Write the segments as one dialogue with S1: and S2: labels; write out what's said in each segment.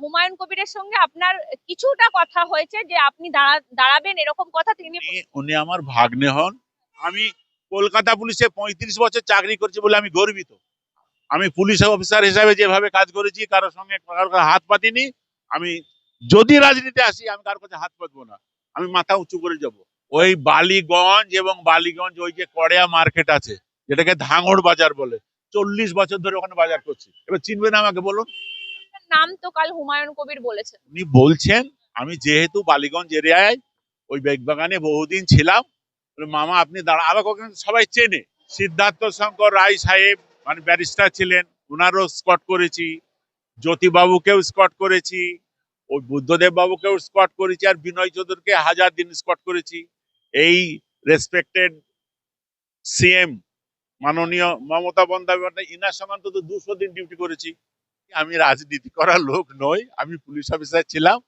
S1: হুমায়ুন কবিরের সঙ্গে আপনার কিছুটা কথা হয়েছে যে আপনি দাঁড়াবেন এরকম কথা তিনি
S2: উনি- আমার ভাগ্নে হন। আমি কলকাতা পুলিশে পঁয়ত্রিশ বছর চাকরি করছি বলে আমি গর্বিত। আমি পুলিশ অফিসার হিসাবে যেভাবে কাজ করেছি, কারোর সঙ্গে হাত পাতিনি। আমি যদি রাজনীতি আসি, আমি কারোর কাছে হাত পাতবো না। আমি মাথা উঁচু করে যাব। ওই বালিগঞ্জ এবং বালিগঞ্জ, ওই যে কড়িয়া মার্কেট আছে, যেটাকে ধাঙড় বাজার বলে, চল্লিশ বছর ধরে ওখানে বাজার করছি। এবার চিনবেন আমাকে, বলুন।
S1: নাম তো কাল হুমায়ুন কবির বলেছেন।
S2: উনি বলছেন, আমি যেহেতু বালিগঞ্জ এরিয়ায়, ওই বেগবাগানে বহুদিন ছিলাম মামা, আপনি দাঁড়া আমাকে ওখানে সবাই চেনে। সিদ্ধার্থ শঙ্কর রায় সাহেব মানে ব্যারিস্টার ছিলেন ওনারও স্কট করেছি, জ্যোতিবাবুকেও স্কট করেছি, ওই বুদ্ধদেব বাবুকেও স্কট করেছি, আর বিনয় চৌধুরীকে হাজার দিন স্কট করেছি। এই রেসপেক্টেড সিএম মাননীয় মমতা বন্দ্যোপাধ্যায়, ইনার সঙ্গে অন্তত দুশো দিন ডিউটি করেছি। আমি রাজনীতি করার লোক নই, আমি পুলিশ অফিসার ছিলাম।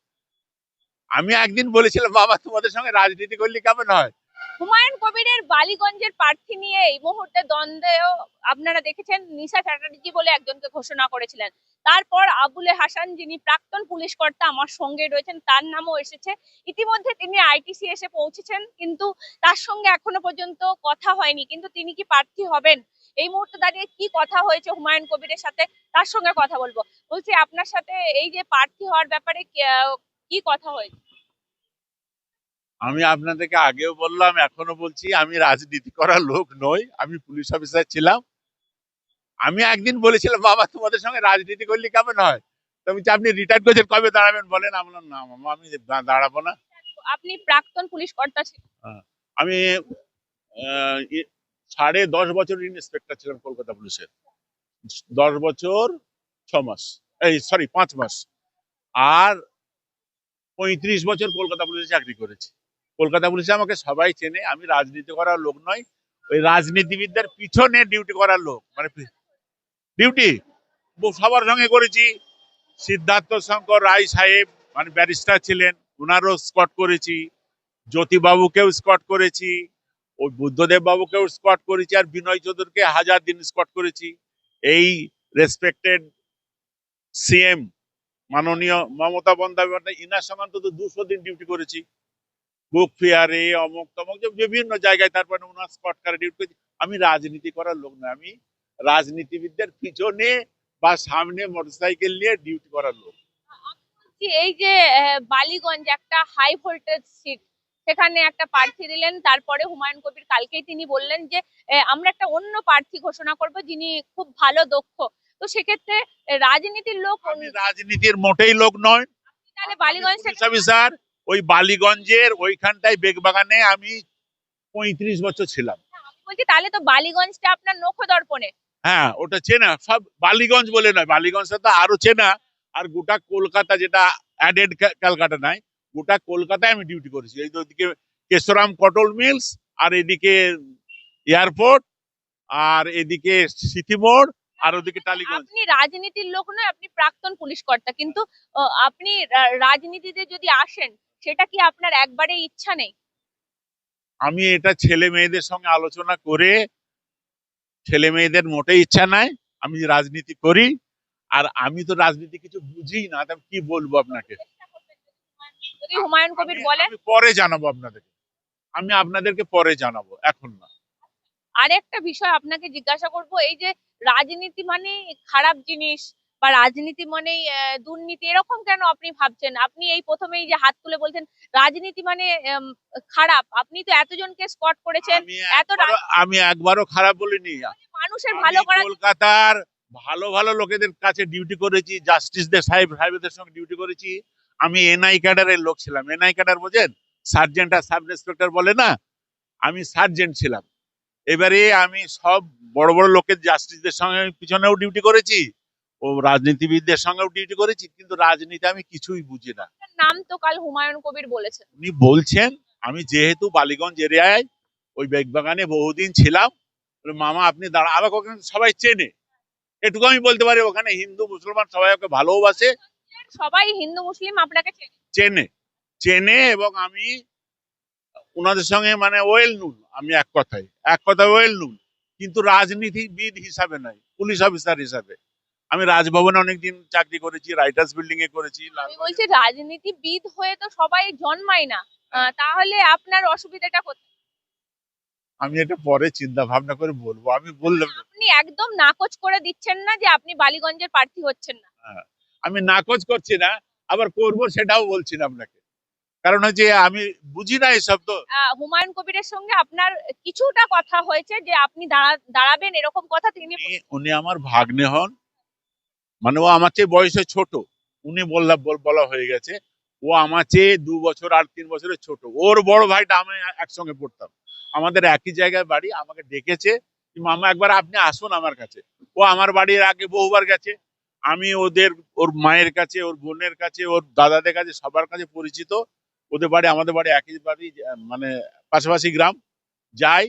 S2: আমি একদিন বলেছিলাম, বাবা, তোমাদের সঙ্গে রাজনীতি করলে কেমন হয়?
S1: হুমায়ুন কবিরের বালিগঞ্জের প্রার্থী নিয়ে এই মুহূর্তে দ্বন্দ্বেও আপনারা দেখেছেন, নিশা চ্যাটার্জি বলে একজনকে ঘোষণা করেছিলেন। তারপর আবুলে হাসান, যিনি প্রাক্তন পুলিশ কর্তা আমার সঙ্গে রয়েছেন, তার নামও এসেছে। ইতিমধ্যে তিনি আইটিসি এসে পৌঁছেছেন, কিন্তু তার সঙ্গে এখনও পর্যন্ত কথা হয়নি। কিন্তু তিনি কি প্রার্থী হবেন? এই মুহূর্তে দাঁড়িয়ে কি কথা হয়েছে হুমায়ুন কবিরের সাথে? তার সঙ্গে কথা বলব। বলছি আপনার সাথে এই যে প্রার্থী হওয়ার ব্যাপারে কি- কথা হয়েছে?
S2: আমি আপনাদেরকে আগেও বললাম এখনও বলছি আমি রাজনীতি করার লোক নই আমি পুলিশ অফিসার ছিলাম। আমি একদিন বলেছিলাম বাবা তোমাদের সঙ্গে রাজনীতি করলে কেমন হয়? তো আমি বলছি, আপনি রিটায়ার করেছেন কবে দাঁড়াবেন বলেন? আমি বললাম, না মামা আমি দাঁড়াবো না।
S1: আপনি প্রাক্তন পুলিশ কর্তা ছিলেন।
S2: আমি আহ, ই- সাড়ে দশ বছর ইন্সপেক্টর ছিলাম কলকাতা পুলিশের। দশ বছর, ছ মাস। এই সরি পাঁচ মাস। আর পঁয়ত্রিশ বছর কলকাতা পুলিশে চাকরি করেছি। কলকাতা পুলিশে আমাকে সবাই চেনে। আমি রাজনীতি করার লোক নয়, ওই রাজনীতিবিদদের পিছনে ডিউটি করার লোক। মানে ডিউটি সবার সঙ্গে করেছি। সিদ্ধার্থ শঙ্কর রায় সাহেব মানে ব্যারিস্টার ছিলেন। ওনারও স্কট করেছি। জ্যোতিবাবুকেও স্কট করেছি। ওই বুদ্ধদেব বাবুকেও স্কট করেছি আর বিনয় চৌধুরীকে হাজার দিন স্কট করেছি। এই রেসপেক্টেড সিএম মাননীয় মমতা বন্দ্যোপাধ্যায়, ইনার সঙ্গে অন্তত দুশো দিন ডিউটি করেছি। বুক ফেয়ারে, অমুক তমুক বিভিন্ন জায়গায় তারপরে ওনার স্পট কারে ডিউটি করেছি। আমি রাজনীতি করার লোক না আমি রাজনীতিবিদদের পিছনে বা সামনে মোটরসাইকেল নিয়ে ডিউটি করার লোক।
S1: এই যে বালিগঞ্জ একটা হাই ভোল্টেজ সিট সেখানে একটা প্রার্থী দিলেন তারপরে হুমায়ুন কবির কালকেই তিনি বললেন যে আমরা একটা অন্য প্রার্থী ঘোষণা করব যিনি খুব ভালো দক্ষ। তো সেক্ষেত্রে রাজনীতির লোক
S2: রাজনীতির মোটেই লোক নয়।
S1: তাহলে বালিগঞ্জ থেকে
S2: ওই বালিগঞ্জের ওইখানটায় বেগবাগানে আমি পঁয়ত্রিশ বছর ছিলাম।
S1: বলছি তাহলে তো বালিগঞ্জটা আপনার নখ দর্পণে
S2: হ্যাঁ ওটা চেনা সব বালিগঞ্জ বলে নয় বালিগঞ্জটা তো আরও চেনা। আর গোটা কলকাতা যেটা অ্যাডেড ক্যালকাটা গোটা কলকাতায় আমি ডিউটি করেছি। এই তো ওদিকে কেশরাম কটল মিলস আর এদিকে এয়ারপোর্ট আর এদিকে সিটি মোড় আর ওদিকে টালিগঞ্জ।
S1: আপনি রাজনীতির লোক নয় আপনি প্রাক্তন পুলিশ কর্তা। কিন্তু আপনি রাজনীতিতে যদি আসেন সেটা কি আপনার একবারে ইচ্ছা নেই?
S2: আমি এটা ছেলে মেয়েদের সঙ্গে আলোচনা করে ছেলে মেয়েদের মোটেই ইচ্ছা নাই। আমি রাজনীতি করি আর আমি তো রাজনীতি কিছু বুঝি না কি বলব আপনাকে?
S1: যদি হুমায়ুন কবির বলে
S2: আমি পরে জানাব আপনাদেরকে। আমি আপনাদেরকে পরে জানাব এখন না।
S1: আরেকটা বিষয় আপনাকে জিজ্ঞাসা করব এই যে রাজনীতি মানে খারাপ জিনিস বা রাজনীতি মানেই দুর্নীতি এরকম কেন আপনি ভাবছেন? আপনি এই প্রথমেই যে হাত তুলে বলছেন রাজনীতি মানে খারাপ। আপনি তো এতজনকে স্পট করেছেন এত
S2: আমি একবারও খারাপ বলিনি।
S1: মানুষের ভালো করার
S2: কলকাতার ভালো ভালো লোকেদের কাছে ডিউটি করেছি জাস্টিসদের সাহেব সাহেবদের সঙ্গে ডিউটি করেছি। আমি এনআই ক্যাডারের লোক ছিলাম। এনআই ক্যাডার বোঝেন? সার্জেন্ট আর সাব ইন্সপেক্টর বলে না? আমি সার্জেন্ট ছিলাম। এবারে আমি সব বড় বড় লোকের জাস্টিসদের সঙ্গে পিছনেও ডিউটি করেছি। ও রাজনীতিবিদদের সঙ্গেও ডিউটি করেছি কিন্তু রাজনীতি আমি কিছুই বুঝি না।
S1: নাম তো কাল হুমায়ুন কবির বলেছেন।
S2: উনি বলছেন আমি যেহেতু বালিগঞ্জ এরিয়ায় ওই বেগবাগানে বহুদিন ছিলাম মামা আপনি দাঁড়া আবার ওখানে সবাই চেনে। এটুকু আমি বলতে পারি ওখানে হিন্দু মুসলমান সবাই ওকে ভালোবাসে
S1: সবাই হিন্দু মুসলিম আপনাকে চেনে।
S2: চেনে। এবং আমি ওনাদের সঙ্গে মানে ওয়েল নুন আমি এক কথায়। এক কথায় ওয়েল নুন। কিন্তু রাজনীতিবিদ হিসাবে নয় পুলিশ অফিসার হিসাবে। আমি রাজভবনে অনেকদিন চাকরি করেছি রাইটার্স বিল্ডিং এ করেছি
S1: আমি বলছি রাজনীতিবিদ হয়ে তো সবাই জন্মায় না। তাহলে আপনার অসুবিধাটা কোথায়?
S2: আমি এটা পরে চিন্তা ভাবনা করে বলব। আমি বললাম
S1: আপনি একদম নাকচ করে দিচ্ছেন না যে আপনি বালিগঞ্জের প্রার্থী হচ্ছেন না।
S2: আমি নাকচ করছি না আবার করব সেটাও বলছি না আপনাকে। কারণ হচ্ছে আমি বুঝি না এসব তো
S1: হুমায়ুন কবিরের সঙ্গে আপনার কিছুটা কথা হয়েছে যে আপনি দাঁড়া- দাঁড়াবেন এরকম কথা তিনি
S2: উনি- আমার ভাগ্নে হন। মানে ও আমার চেয়ে বয়সে ছোট। উনি বললা বল- হয়ে গেছে ও আমার চেয়ে দু বছর আর তিন বছরের ছোট। ওর বড় ভাইটা আমি একসঙ্গে পড়তাম। আমাদের একই জায়গায় বাড়ি আমাকে ডেকেছে মামা একবার আপনি আসুন আমার কাছে। ও আমার বাড়ির আগে বহুবার গেছে। আমি ওদের, ওর মায়ের কাছে, ওর বোনের কাছে, ওর দাদাদের কাছে, সবার কাছে পরিচিত। ওদের বাড়ি, আমাদের বাড়ি একই বাড়ি মানে পাশাপাশি গ্রাম। যাই,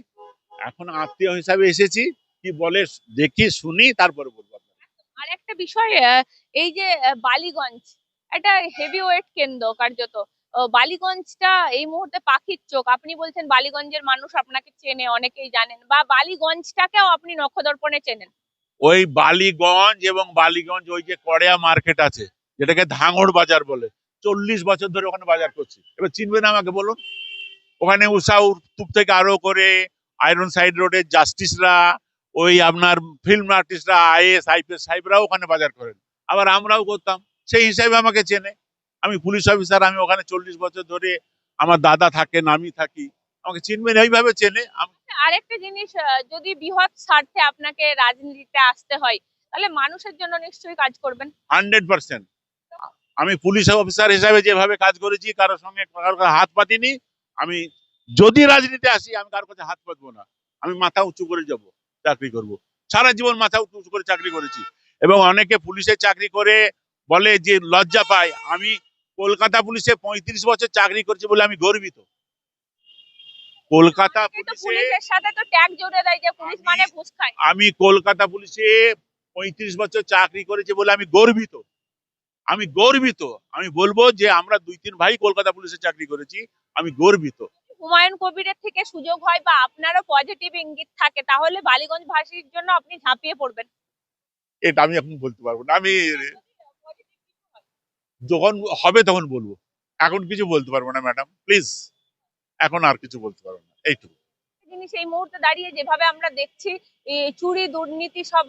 S2: এখন আত্মীয় হিসাবে এসেছি। কি বলে, দেখি, শুনি, তারপরে বলব
S1: আর একটা বিষয় এই যে বালিগঞ্জ, একটা হেভি ওয়েট কেন্দ্র কার্যত। বালিগঞ্জটা এই মুহূর্তে পাখির চোখ। আপনি বলছেন বালিগঞ্জের মানুষ আপনাকে চেনে, অনেকেই জানেন। বা বালিগঞ্জটাকেও আপনি নক্ষদর্পণে চেনেন।
S2: ওই বালিগঞ্জ এবং বালিগঞ্জ ওই যে কড়িয়া মার্কেট আছে, যেটাকে ধাঙড় বাজার বলে, চল্লিশ বছর ধরে ওখানে বাজার করছি। এবার চিনবেন আমাকে বলুন? ওখানে উষা তুপ থেকে আরও করে আয়রন সাইড রোডের জাস্টিসরা ওই আপনার ফিল্ম আর্টিস্টরা আইএস আইপিএস সাহেবরাও ওখানে বাজার করেন। আবার আমরাও করতাম, সেই হিসাবে আমাকে চেনে। আমি পুলিশ অফিসার আমি ওখানে চল্লিশ বছর ধরে আমার দাদা থাকেন, আমি থাকি। আমাকে চিনবেন এইভাবে চেনে। আমি
S1: আরেকটা জিনিস যদি বৃহৎ স্বার্থে আপনাকে রাজনীতিতে আসতে হয় তাহলে মানুষের জন্য নিশ্চয়ই কাজ করবেন।
S2: Hundred percent. আমি পুলিশ অফিসার হিসাবে যেভাবে কাজ করেছি কারোর সঙ্গে কারোর হাত পাতিনি। আমি যদি রাজনীতি আসি আমি কারোর কাছে হাত পাতবো না। আমি মাথা উঁচু করে যাব চাকরি করব। সারা জীবন মাথা উঁচু উঁচু করে চাকরি করেছি। এবং অনেকে পুলিশে চাকরি করে বলে যে লজ্জা পায়। আমি কলকাতা পুলিশে পঁয়ত্রিশ বছর চাকরি করছি বলে আমি গর্বিত। কলকাতা পুলিশে
S1: পুলিশের সাথে তো ট্যাগ জুড়ে দেয় যে পুলিশ
S2: আমি-
S1: মানে ঘুষ খায়।
S2: আমি কলকাতা পুলিশে পঁয়ত্রিশ বছর চাকরি করেছি বলে আমি গর্বিত। আমি গর্বিত। আমি বলব যে আমরা দুই তিন ভাই কলকাতা পুলিশে চাকরি করেছি। আমি গর্বিত।
S1: হুমায়ুন কবিরের থেকে সুযোগ হয় বা আপনারও পজিটিভ ইঙ্গিত থাকে তাহলে বালিগঞ্জ ভাষীর জন্য আপনি ঝাঁপিয়ে পড়বেন।
S2: এটা আমি এখন বলতে পারব না। আমি যখন হবে তখন বলব। এখন কিছু বলতে পারব না ম্যাডাম প্লিজ। এখন আর কিছু বলতে পারব না। এইটুকু।
S1: জিনিস এই মুহূর্তে দাঁড়িয়ে যেভাবে আমরা দেখছি এই চুরি দুর্নীতি সব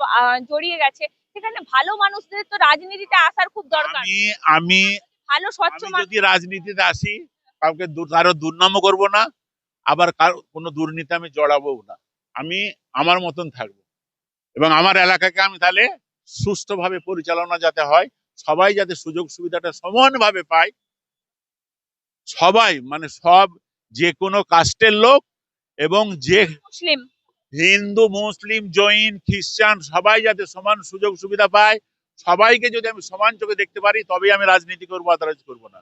S1: জড়িয়ে গেছে সেখানে ভালো মানুষদের তো রাজনীতিতে আসার খুব দরকার।
S2: আমি আমি
S1: ভালো স্বচ্ছ
S2: যদি রাজনীতিতে আসি কাউকে কারও দুর্নাম করব না আবার কারও কোনো দুর্নীতি আমি জড়াবো না। আমি আমার মতন থাকব। এবং আমার এলাকাকে আমি তাহলে সুষ্ঠুভাবে পরিচালনা যাতে হয় সবাই যাতে সুযোগ সুবিধাটা সমানভাবে পায় সবাই মানে সব যে কোনো কাস্টের লোক এবং যে
S1: মুসলিম।
S2: হিন্দু মুসলিম জৈন খ্রিস্টান সবাই যাতে সমান সুযোগ সুবিধা পায় সবাইকে যদি আমি সমান চোখে দেখতে পারি তবেই আমি রাজনীতি করব আদারাজ করব না।